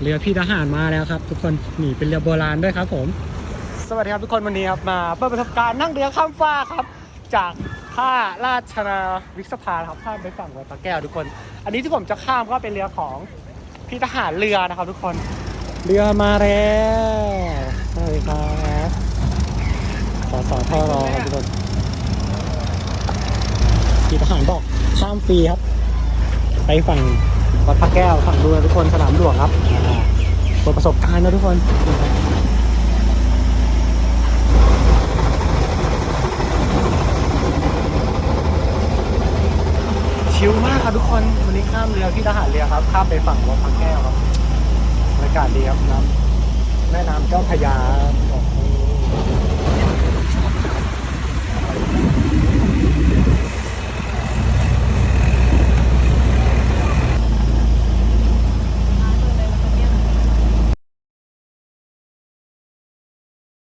เรือพี่ทหารมาแล้วครับ ทุกคนนี่เป็นเรือโบราณด้วยครับผม สวัสดีครับทุกคนวันนี้ครับมาเปิดประสบการณ์นั่งเรือข้ามฟ้ากครับ จากท่าราชนาวิกสภาครับข้ามไปฝั่งวัดพระแก้วทุกคน อันนี้ที่ผมจะข้ามก็เป็นเรือของพี่ทหารเรือนะครับ ทุกคน เรือมาแล้วสวัสดีครับสอสอท่อรอครับทุกคนพี่ทหารบอกข้ามฟรีครับ ไปฝั่ง วัดพระแก้วฝั่งดูนทุกคนสนามหลวงครับเปิดประสบการณ์นะทุกคนชิลมากครับทุกคนวันนี้ข้ามเรือที่ทหารเรือครับ ข้ามไปฝั่งวัดพระแก้วครับบรรยากาศดีครับน้ำแม่น้ำเจ้าพระยาโ